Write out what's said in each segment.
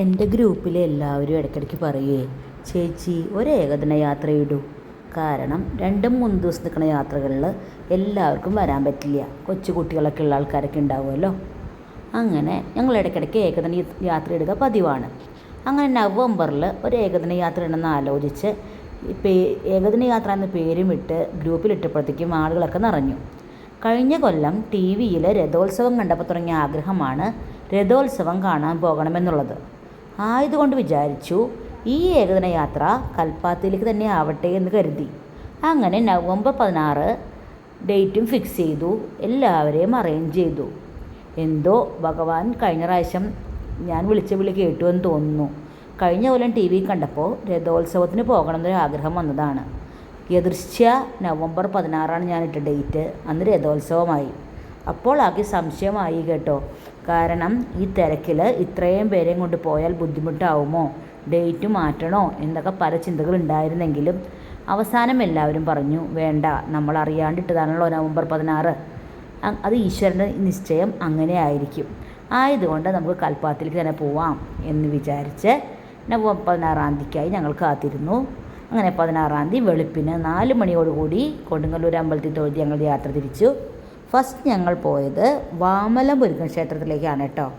എന്റെ ഗ്രൂപ്പിലെ എല്ലാവരും ഇടയ്ക്കിടയ്ക്ക് പറയുകയെ ചേച്ചി ഒരു ഏകദിന യാത്ര ഇടൂ. കാരണം രണ്ടും മൂന്ന് ദിവസം നിൽക്കുന്ന യാത്രകളിൽ എല്ലാവർക്കും വരാൻ പറ്റില്ല. കൊച്ചു കുട്ടികളൊക്കെ ഉള്ള ആൾക്കാരൊക്കെ ഉണ്ടാവുമല്ലോ. അങ്ങനെ ഞങ്ങൾ ഇടയ്ക്കിടയ്ക്ക് ഏകദിന യാത്ര ഇടുക പതിവാണ്. അങ്ങനെ നവംബറിൽ ഒരു ഏകദിന യാത്ര ഇടണമെന്ന് ആലോചിച്ച് പേ ഏകദിന യാത്ര എന്ന പേരും ഇട്ട് ഗ്രൂപ്പിലിട്ടപ്പോഴത്തേക്കും ആളുകളൊക്കെ നിറഞ്ഞു. കഴിഞ്ഞ കൊല്ലം ടി വിയിൽ രഥോത്സവം കണ്ടപ്പോൾ തുടങ്ങിയ ആഗ്രഹമാണ് രഥോത്സവം കാണാൻ പോകണമെന്നുള്ളത്. ആയതുകൊണ്ട് വിചാരിച്ചു ഈ ഏകദിന യാത്ര കൽപ്പാത്തിയിലേക്ക് തന്നെ ആവട്ടെ എന്ന് കരുതി. അങ്ങനെ നവംബർ പതിനാറ് ഡേറ്റും ഫിക്സ് ചെയ്തു എല്ലാവരെയും അറേഞ്ച് ചെയ്തു. എന്തോ ഭഗവാൻ കഴിഞ്ഞ പ്രാവശ്യം ഞാൻ വിളിച്ച വിളി കേട്ടു എന്ന് തോന്നുന്നു. കഴിഞ്ഞ കൊല്ലം ടി വി കണ്ടപ്പോൾ രഥോത്സവത്തിന് പോകണമെന്നൊരു ആഗ്രഹം വന്നതാണ്. യദൃശ്യ നവംബർ പതിനാറാണ് ഞാനിട്ട ഡേറ്റ്. അന്ന് രഥോത്സവമായി. അപ്പോൾ ആകെ സംശയമായി കേട്ടോ. കാരണം ഈ തിരക്കിൽ ഇത്രയും പേരെയും കൊണ്ട് പോയാൽ ബുദ്ധിമുട്ടാവുമോ? ഡേറ്റ് മാറ്റണോ? എന്നൊക്കെ പല ചിന്തകൾ ഉണ്ടായിരുന്നെങ്കിലും അവസാനം എല്ലാവരും പറഞ്ഞു വേണ്ട നമ്മൾ അറിയാണ്ടിട്ടതാണല്ലോ നവംബർ പതിനാറ്. അത് ഈശ്വരന്റെ നിശ്ചയം അങ്ങനെ ആയിരിക്കും ആയതുകൊണ്ട് നമുക്ക് കൽപ്പാത്തിലേക്ക് തന്നെ പോവാം എന്ന് വിചാരിച്ച് നവംബർ പതിനാറാം തീയതിക്കായി ഞങ്ങൾ കാത്തിരുന്നു. അങ്ങനെ പതിനാറാം തീയതി വെളുപ്പിന് നാല് മണിയോടുകൂടി കൊടുങ്ങല്ലൂർ അമ്പലത്തിൽ തൊഴുതി ഞങ്ങൾ യാത്ര തിരിച്ചു. ഫസ്റ്റ് ഞങ്ങൾ പോയത് വാമല മുരുകൻ ക്ഷേത്രത്തിലേക്കാണ് കേട്ടോ.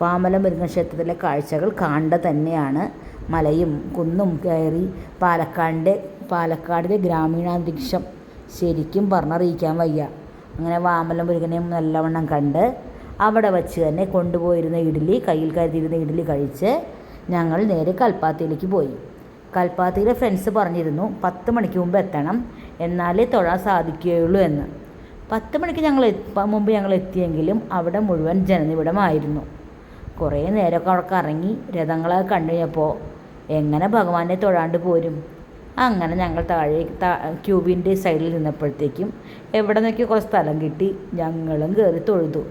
വാമല മുരുകൻ ക്ഷേത്രത്തിലെ കാഴ്ചകൾ കാണേണ്ട തന്നെയാണ്. മലയും കുന്നും കയറി പാലക്കാടിന്റെ പാലക്കാടിലെ ഗ്രാമീണാന്തരീക്ഷം ശരിക്കും പറഞ്ഞറിയിക്കാൻ വയ്യ. അങ്ങനെ വാമല മുരുകനെയും നല്ലവണ്ണം കണ്ട് അവിടെ വച്ച് തന്നെ കൊണ്ടുപോയിരുന്ന ഇഡ്ഡലി കയ്യിൽ കരുതിയിരുന്ന ഇഡ്ഡലി കഴിച്ച് ഞങ്ങൾ നേരെ കൽപ്പാത്തിയിലേക്ക് പോയി. കൽപ്പാത്തിയിലെ ഫ്രണ്ട്സ് പറഞ്ഞിരുന്നു പത്ത് മണിക്ക് മുമ്പ് എത്തണം എന്നാലേ തൊഴാൻ സാധിക്കുകയുള്ളൂ എന്ന്. പത്ത് മണിക്ക് ഞങ്ങൾ മുമ്പ് ഞങ്ങൾ എത്തിയെങ്കിലും അവിടെ മുഴുവൻ ജനനിബിഡമായിരുന്നു. കുറേ നേരമൊക്കെ അവിടെ കറങ്ങി രഥങ്ങളെ കണ്ടു കഴിഞ്ഞപ്പോൾ എങ്ങനെ ഭഗവാനെ തൊഴാണ്ട് പോരും? അങ്ങനെ ഞങ്ങൾ താഴെ ക്യൂബിന്റെ സൈഡിൽ നിന്നപ്പോഴത്തേക്കും എവിടെ നിന്നൊക്കെ കുറച്ച് സ്ഥലം കിട്ടി. ഞങ്ങളും കയറി തൊഴുതു.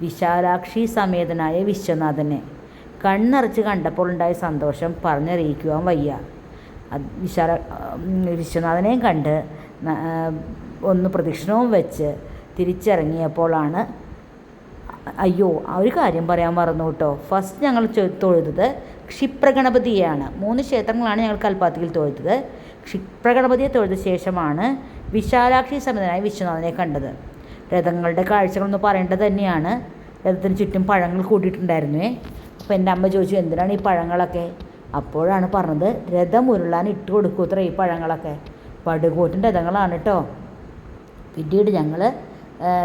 വിശാലാക്ഷി സമേതനായ വിശ്വനാഥനെ കണ്ണറിച്ച് കണ്ടപ്പോൾ ഉണ്ടായ സന്തോഷം പറഞ്ഞറിയിക്കുവാൻ വയ്യ. വിശാല വിശ്വനാഥനെയും കണ്ട് ഒന്ന് പ്രദക്ഷിണവും വെച്ച് തിരിച്ചിറങ്ങിയപ്പോഴാണ് അയ്യോ ഒരു കാര്യം പറയാൻ മറന്നു കേട്ടോ. ഫസ്റ്റ് ഞങ്ങൾ തൊഴുതത് ക്ഷിപ്രഗണപതിയാണ് മൂന്ന് ക്ഷേത്രങ്ങളാണ് ഞങ്ങൾ കൽപ്പാത്തിയിൽ തൊഴുതത്. ക്ഷിപ്രഗണപതിയെ തൊഴുത ശേഷമാണ് വിശാലാക്ഷി സമേതനായ വിശ്വനാഥനെ കണ്ടത്. രഥങ്ങളുടെ കാഴ്ചകളൊന്ന് പറയേണ്ടത് തന്നെയാണ്. രഥത്തിന് ചുറ്റും പഴങ്ങൾ കൂട്ടിയിട്ടുണ്ടായിരുന്നേ. അപ്പോൾ എന്റെ അമ്മ ചോദിച്ചു എന്തിനാണ് ഈ പഴങ്ങളൊക്കെ? അപ്പോഴാണ് പറഞ്ഞത് രഥം ഉരുളാൻ ഇട്ട് കൊടുക്കൂത്ര ഈ പഴങ്ങളൊക്കെ. പടുകൂറ്റൻ രഥങ്ങളാണ് കേട്ടോ പിന്നീട് ഞങ്ങൾ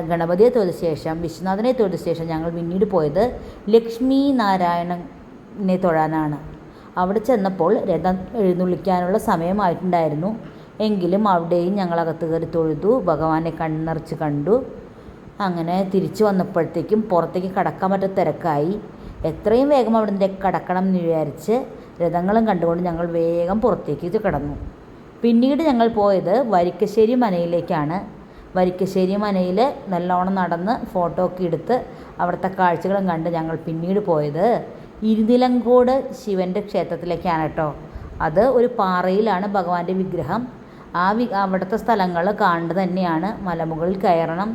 ഗണപതിയെ തൊഴുത ശേഷം വിശ്വനാഥനെ തൊഴുത ശേഷം ഞങ്ങൾ പിന്നീട് പോയത് ലക്ഷ്മി നാരായണനെ തൊഴാനാണ്. അവിടെ ചെന്നപ്പോൾ രഥം എഴുന്നള്ളിക്കാനുള്ള സമയമായിട്ടുണ്ടായിരുന്നു. എങ്കിലും അവിടെയും ഞങ്ങൾ അകത്ത് കയറി തൊഴുതു ഭഗവാനെ കണ്ണറിച്ച് കണ്ടു. അങ്ങനെ തിരിച്ചു വന്നപ്പോഴത്തേക്കും പുറത്തേക്ക് കടക്കാൻ പറ്റാത്ത തിരക്കായി. എത്രയും വേഗം അവിടെ കടക്കണം എന്ന് വിചാരിച്ച് രഥങ്ങളും കണ്ടുകൊണ്ട് ഞങ്ങൾ വേഗം പുറത്തേക്ക് കിടന്നു. പിന്നീട് ഞങ്ങൾ പോയത് വരിക്കശ്ശേരി മനയിലേക്കാണ്. വരിക്കശ്ശേരി മനയിൽ നല്ലോണം നടന്ന് ഫോട്ടോ ഒക്കെ എടുത്ത് അവിടുത്തെ കാഴ്ചകളും കണ്ട് ഞങ്ങൾ പിന്നീട് പോയത്. ഇരുനിലങ്കോട് ശിവന്റെ ക്ഷേത്രത്തിലേക്കാണ് കേട്ടോ. അത് ഒരു പാറയിലാണ് ഭഗവാന്റെ വിഗ്രഹം. ആ വി അവിടുത്തെ സ്ഥലങ്ങൾ കാണേണ്ടത് തന്നെയാണ് മലമുകളിൽ കയറണം.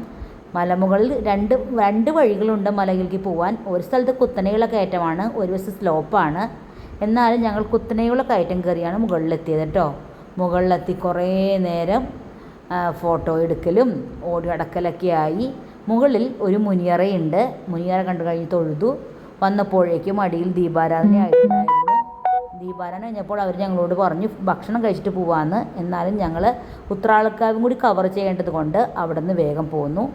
മലമുകളിൽ രണ്ട് രണ്ട് വഴികളുണ്ട് മലയിലേക്ക് പോകാൻ ഒരു സ്ഥലത്ത് കുത്തനെയുള്ള കയറ്റമാണ് ഒരു വശം സ്ലോപ്പാണ്. എന്നാലും ഞങ്ങൾ കുത്തനെയുള്ള കയറ്റം കയറിയാണ് മുകളിലെത്തിയത് കേട്ടോ. മുകളിലെത്തി കുറേ നേരം ഫോട്ടോ എടുക്കലും ഓടി അടക്കലൊക്കെ ആയി. മുകളിൽ ഒരു മുനിയറയുണ്ട്. മുനിയറ കണ്ടു കഴിഞ്ഞ് തൊഴുതു. വന്നപ്പോഴേക്കും അടിയിൽ ദീപാരാധന ആയിട്ടുണ്ടായിരുന്നു. ദീപാരാധന കഴിഞ്ഞപ്പോൾ അവർ ഞങ്ങളോട് പറഞ്ഞു ഭക്ഷണം കഴിച്ചിട്ട് പോവാന്ന്. എന്നാലും ഞങ്ങൾ ഉത്രാളിക്കാവും കൂടി കവർ ചെയ്യേണ്ടത് കൊണ്ട് അവിടെ നിന്ന് വേഗം പോന്നു.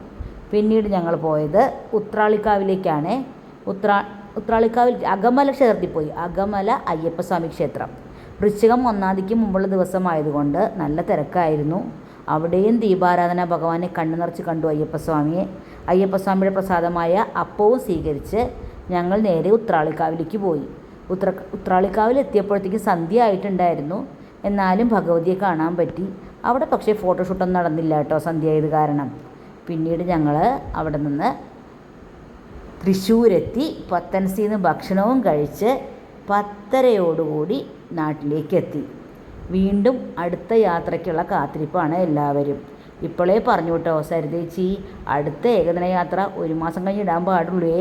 പിന്നീട് ഞങ്ങൾ പോയത് ഉത്രാളിക്കാവിലേക്കാണ്. ഉത്രാ ഉത്രാളിക്കാവിൽ അകമല ക്ഷേത്രത്തിൽ പോയി. അകമല അയ്യപ്പസ്വാമി ക്ഷേത്രം. വൃശ്ചികം ഒന്നാം തീയതിക്ക് മുമ്പുള്ള ദിവസമായതുകൊണ്ട് നല്ല തിരക്കായിരുന്നു. അവിടെയും ദീപാരാധന ഭഗവാനെ കണ്ണു നിറച്ച് കണ്ടു അയ്യപ്പസ്വാമിയെ. അയ്യപ്പസ്വാമിയുടെ പ്രസാദമായ അപ്പവും സ്വീകരിച്ച് ഞങ്ങൾ നേരെ ഉത്രാളിക്കാവിലേക്ക് പോയി. ഉത്ര ഉത്രാളിക്കാവിൽ എത്തിയപ്പോഴത്തേക്കും സന്ധ്യ ആയിട്ടുണ്ടായിരുന്നു. എന്നാലും ഭഗവതിയെ കാണാൻ പറ്റി. അവിടെ പക്ഷേ ഫോട്ടോഷൂട്ടൊന്നും നടന്നില്ല കേട്ടോ സന്ധ്യ ആയത് കാരണം. പിന്നീട് ഞങ്ങൾ അവിടെ നിന്ന് തൃശ്ശൂരെത്തി പത്തനസിന്ന് ഭക്ഷണവും കഴിച്ച് പത്തരയോടുകൂടി നാട്ടിലേക്ക് എത്തി വീണ്ടും അടുത്ത യാത്രയ്ക്കുള്ള കാത്തിരിപ്പാണ് എല്ലാവരും. ഇപ്പോഴേ പറഞ്ഞു കേട്ടോ സരിതേച്ചി അടുത്ത ഏകദിന യാത്ര ഒരു മാസം കഴിഞ്ഞ് ഇടാൻ പാടുള്ളൂ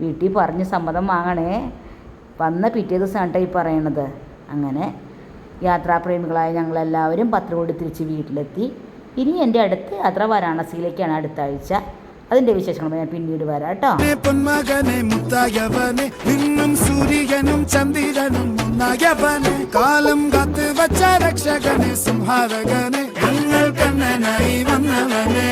വീട്ടിൽ പറഞ്ഞ് സമ്മതം വാങ്ങണേ. വന്ന പിറ്റേ ദിവസമാണ് ഈ പറയണത്. അങ്ങനെ യാത്രാപ്രേമികളായ ഞങ്ങളെല്ലാവരും പത്രം തിരിച്ച് വീട്ടിലെത്തി. ഇനി എന്റെ അടുത്ത യാത്ര വാരാണസിയിലേക്കാണ് അടുത്ത ആഴ്ച. അതിന്റെ വിശേഷങ്ങൾ ഞാൻ പിന്നീട് വരാം കേട്ടോ. പൊന്മകനെ മുത്തായവനെ നിന്നും സൂര്യനും ചന്ദ്രനും ഒന്നായവനെ കാലം കാത്ത് വച്ച രക്ഷകനെ സംഹാരകനെ ഞങ്ങൾ കണ്ണനായി വന്നവനെ.